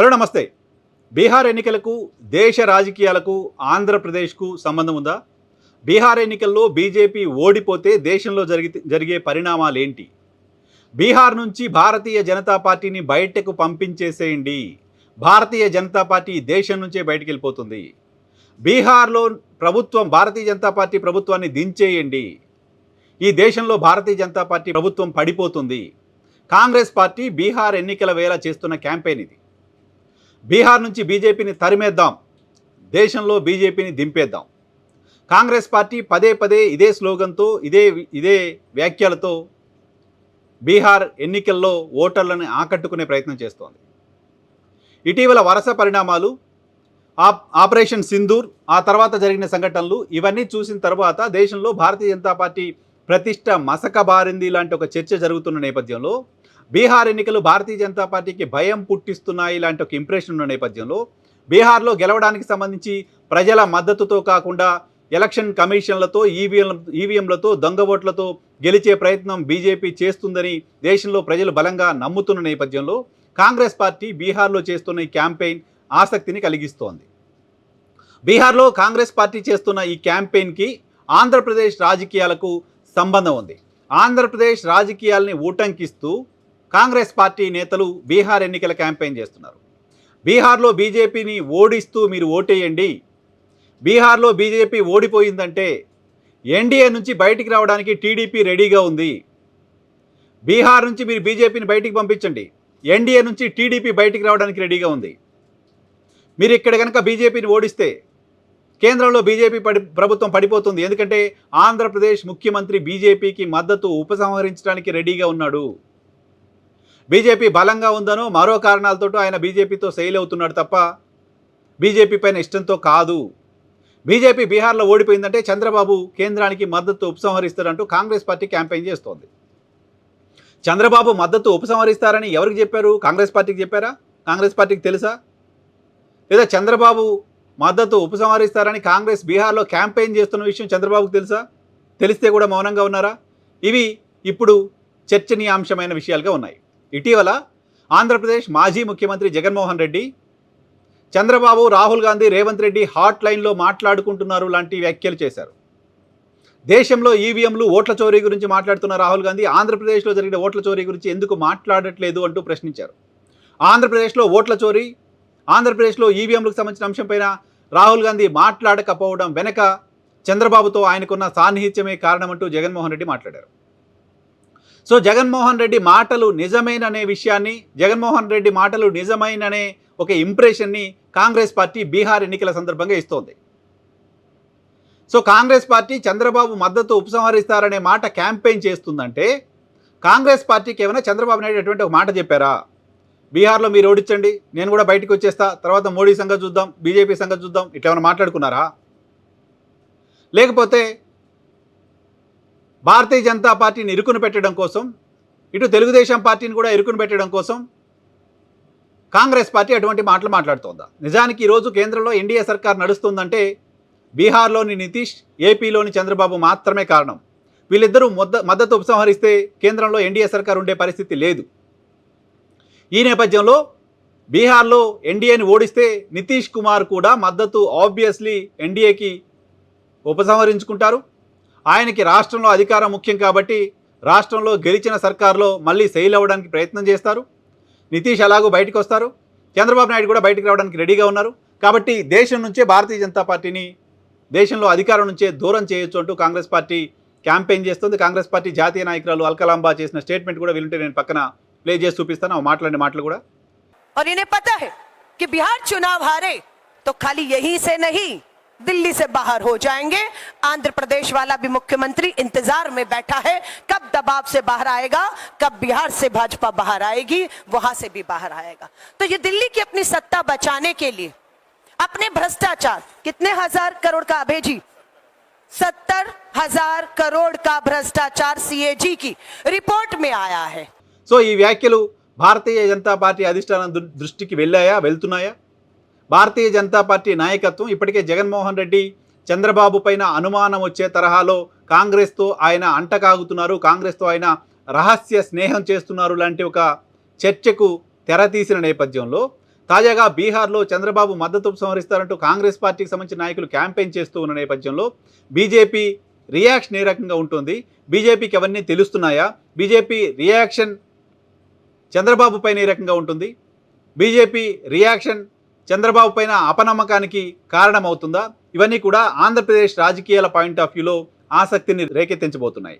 Hello నమస్తే. బీహార్ ఎన్నికలకు దేశ రాజకీయాలకు ఆంధ్రప్రదేశ్కు సంబంధం ఉందా? బీహార్ ఎన్నికల్లో బీజేపీ ఓడిపోతే దేశంలో జరిగి జరిగే పరిణామాలు ఏంటి బీహార్ నుంచి భారతీయ జనతా పార్టీని బయటకు పంపించేసేయండి. భారతీయ జనతా పార్టీ దేశం నుంచే బయటికి వెళ్ళిపోతుంది బీహార్లో ప్రభుత్వం భారతీయ జనతా పార్టీ ప్రభుత్వాన్ని దించేయండి. ఈ దేశంలో భారతీయ జనతా పార్టీ ప్రభుత్వం పడిపోతుంది. కాంగ్రెస్ పార్టీ బీహార్ ఎన్నికల వేళ చేస్తున్న క్యాంపెయిన్ ఇది. బీహార్ నుంచి బీజేపీని తరిమేద్దాం. దేశంలో బీజేపీని దింపేద్దాం. కాంగ్రెస్ పార్టీ పదే పదే ఇదే స్లోగన్తో ఇదే ఇదే వ్యాఖ్యలతో బీహార్ ఎన్నికల్లో ఓటర్లను ఆకట్టుకునే ప్రయత్నం చేస్తోంది. ఇటీవల వరుస పరిణామాలు ఆప్ ఆపరేషన్ సింధూర్ ఆ తర్వాత జరిగిన సంఘటనలు ఇవన్నీ చూసిన తర్వాత దేశంలో భారతీయ జనతా పార్టీ ప్రతిష్ట మసకబారింది లాంటి ఒక చర్చ జరుగుతున్న నేపథ్యంలో బీహార్ ఎన్నికలు భారతీయ జనతా పార్టీకి భయం పుట్టిస్తున్నాయి ఇలాంటి ఒక ఇంప్రెషన్ ఉన్న నేపథ్యంలో బీహార్లో గెలవడానికి సంబంధించి ప్రజల మద్దతుతో కాకుండా ఎలక్షన్ కమిషన్లతో ఈవీఎం ఈవీఎంలతో దొంగ ఓట్లతో గెలిచే ప్రయత్నం బీజేపీ చేస్తుందని దేశంలో ప్రజలు బలంగా నమ్ముతున్న నేపథ్యంలో కాంగ్రెస్ పార్టీ బీహార్లో చేస్తున్న ఈ క్యాంపెయిన్ ఆసక్తిని కలిగిస్తోంది. బీహార్లో కాంగ్రెస్ పార్టీ చేస్తున్న ఈ క్యాంపెయిన్కి ఆంధ్రప్రదేశ్ రాజకీయాలకు సంబంధం ఉంది. ఆంధ్రప్రదేశ్ రాజకీయాల్ని ఊటంకిస్తూ కాంగ్రెస్ పార్టీ నేతలు బీహార్ ఎన్నికల క్యాంపెయిన్ చేస్తున్నారు. బీహార్లో బీజేపీని ఓడిస్తూ మీరు ఓటేయండి. బీహార్లో బీజేపీ ఓడిపోయిందంటే ఎన్డీఏ నుంచి బయటికి రావడానికి టీడీపీ రెడీగా ఉంది. బీహార్ నుంచి మీరు బీజేపీని బయటికి పంపించండి. ఎన్డీఏ నుంచి టీడీపీ బయటికి రావడానికి రెడీగా ఉంది. మీరు ఇక్కడ కనుక బీజేపీని ఓడిస్తే కేంద్రంలో బీజేపీ పడి ప్రభుత్వం పడిపోతుంది. ఎందుకంటే ఆంధ్రప్రదేశ్ ముఖ్యమంత్రి బీజేపీకి మద్దతు ఉపసంహరించడానికి రెడీగా ఉన్నాడు. బీజేపీ బలంగా ఉందనో మరో కారణాలతో ఆయన బీజేపీతో సెయిల్ అవుతున్నాడు తప్ప బీజేపీ పైన ఇష్టంతో కాదు. బీజేపీ బీహార్లో ఓడిపోయిందంటే చంద్రబాబు కేంద్రానికి మద్దతు ఉపసంహరిస్తారంటూ కాంగ్రెస్ పార్టీ క్యాంపెయిన్ చేస్తోంది. చంద్రబాబు మద్దతు ఉపసంహరిస్తారని ఎవరికి చెప్పారు? కాంగ్రెస్ పార్టీకి చెప్పారా? కాంగ్రెస్ పార్టీకి తెలుసా? లేదా చంద్రబాబు మద్దతు ఉపసంహరిస్తారని కాంగ్రెస్ బీహార్లో క్యాంపెయిన్ చేస్తున్న విషయం చంద్రబాబుకు తెలుసా? తెలిస్తే కూడా మౌనంగా ఉన్నారా? ఇవి ఇప్పుడు చర్చనీయాంశమైన విషయాలుగా ఉన్నాయి. ఇటీవల ఆంధ్రప్రదేశ్ మాజీ ముఖ్యమంత్రి జగన్మోహన్ రెడ్డి చంద్రబాబు రాహుల్ గాంధీ రేవంత్ రెడ్డి హాట్ లైన్లో మాట్లాడుకుంటున్నారు లాంటి వ్యాఖ్యలు చేశారు. దేశంలో ఈవీఎంలు ఓట్ల చోరీ గురించి మాట్లాడుతున్న రాహుల్ గాంధీ ఆంధ్రప్రదేశ్లో జరిగిన ఓట్ల చోరీ గురించి ఎందుకు మాట్లాడట్లేదు అంటూ ప్రశ్నించారు. ఆంధ్రప్రదేశ్లో ఓట్ల చోరీ ఆంధ్రప్రదేశ్లో ఈవీఎంలకు సంబంధించిన అంశంపైన రాహుల్ గాంధీ మాట్లాడకపోవడం వెనక చంద్రబాబుతో ఆయనకున్న సాన్నిహిత్యమే కారణమంటూ జగన్మోహన్ రెడ్డి మాట్లాడారు. సో జగన్మోహన్ రెడ్డి మాటలు నిజమేననే విషయాన్ని జగన్మోహన్ రెడ్డి మాటలు నిజమైననే ఒక ఇంప్రెషన్ని కాంగ్రెస్ పార్టీ బీహార్ ఎన్నికల సందర్భంగా ఇస్తోంది. సో కాంగ్రెస్ పార్టీ చంద్రబాబు మద్దతు ఉపసంహరిస్తారనే మాట క్యాంపెయిన్ చేస్తుందంటే కాంగ్రెస్ పార్టీకి ఏమైనా చంద్రబాబు నాయుడు అటువంటి ఒక మాట చెప్పారా? బీహార్లో మీరు ఓడించండి నేను కూడా బయటకు వచ్చేస్తా తర్వాత మోడీ సంగతి చూద్దాం బీజేపీ సంగతి చూద్దాం ఇట్లా ఏమైనా మాట్లాడుకున్నారా? లేకపోతే భారతీయ జనతా పార్టీని ఇరుకును పెట్టడం కోసం ఇటు తెలుగుదేశం పార్టీని కూడా ఇరుకును పెట్టడం కోసం కాంగ్రెస్ పార్టీ అటువంటి మాటలు మాట్లాడుతోందా? నిజానికి ఈరోజు కేంద్రంలో ఎన్డీఏ సర్కార్ నడుస్తుందంటే బీహార్లోని నితీష్ ఏపీలోని చంద్రబాబు మాత్రమే కారణం. వీళ్ళిద్దరూ మొద్ద మద్దతు ఉపసంహరిస్తే కేంద్రంలో ఎన్డీఏ సర్కార్ ఉండే పరిస్థితి లేదు. ఈ నేపథ్యంలో బీహార్లో ఎన్డీఏని ఓడిస్తే నితీష్ కుమార్ కూడా మద్దతు ఆబ్వియస్లీ ఎన్డీఏకి ఉపసంహరించుకుంటారు. ఆయనకి రాష్ట్రంలో అధికారం ముఖ్యం కాబట్టి రాష్ట్రంలో గెలిచిన సర్కార్లో మళ్ళీ సెయిల్ అవ్వడానికి ప్రయత్నం చేస్తారు నితీష్ అలాగూ బయటకు వస్తారు చంద్రబాబు నాయుడు కూడా బయటకు రావడానికి రెడీగా ఉన్నారు కాబట్టి దేశం నుంచే భారతీయ జనతా పార్టీని దేశంలో అధికారం నుంచే దూరం చేయొచ్చు అంటూ కాంగ్రెస్ పార్టీ క్యాంపెయిన్ చేస్తుంది కాంగ్రెస్ పార్టీ జాతీయ నాయకురాలు అల్కలాంబా చేసిన స్టేట్మెంట్ కూడా వింటే నేను పక్కన ప్లే చేసి చూపిస్తాను ఆ మాట్లాడిన మాటలు కూడా और इन्हें पता है कि बिहार चुनाव हारे तो खाली यहीं से नहीं दिल्ली से बाहर हो जाएंगे आंध्र प्रदेश वाला भी मुख्यमंत्री इंतजार में बैठा है कब दबाव से बाहर आएगा कब बिहार से भाजपा बाहर आएगी वहां से भी बाहर आएगा तो ये दिल्ली की अपनी सत्ता बचाने के लिए अपने भ्रष्टाचार कितने हजार करोड़ का अभय जी सत्तर हजार करोड़ का भ्रष्टाचार सीएजी की रिपोर्ट में आया है సో ఈ వ్యాఖ్యలు భారతీయ జనతా పార్టీ అధిష్టానం దృ- దృష్టికి వెళ్ళాయా వెళ్తున్నాయా భారతీయ జనతా పార్టీ నాయకత్వం ఇప్పటికే జగన్మోహన్ రెడ్డి చంద్రబాబు పైన అనుమానం వచ్చే తరహాలో కాంగ్రెస్తో ఆయన అంటకాగుతున్నారు. కాంగ్రెస్తో ఆయన రహస్య స్నేహం చేస్తున్నారు లాంటి ఒక చర్చకు తెరతీసిన నేపథ్యంలో తాజాగా బీహార్లో చంద్రబాబు మద్దతు సంహరిస్తారంటూ కాంగ్రెస్ పార్టీకి సంబంధించిన నాయకులు క్యాంపెయిన్ చేస్తూ ఉన్న నేపథ్యంలో బీజేపీ రియాక్షన్ ఏ రకంగా ఉంటుంది? బీజేపీకి అవన్నీ తెలుస్తున్నాయా? బీజేపీ రియాక్షన్ చంద్రబాబు పైన ఏ రకంగా ఉంటుంది? బీజేపీ రియాక్షన్ చంద్రబాబు పైన అపనమ్మకానికి కారణమవుతుందా? ఇవన్నీ కూడా ఆంధ్రప్రదేశ్ రాజకీయాల పాయింట్ ఆఫ్ వ్యూలో ఆసక్తిని రేకెత్తించబోతున్నాయి.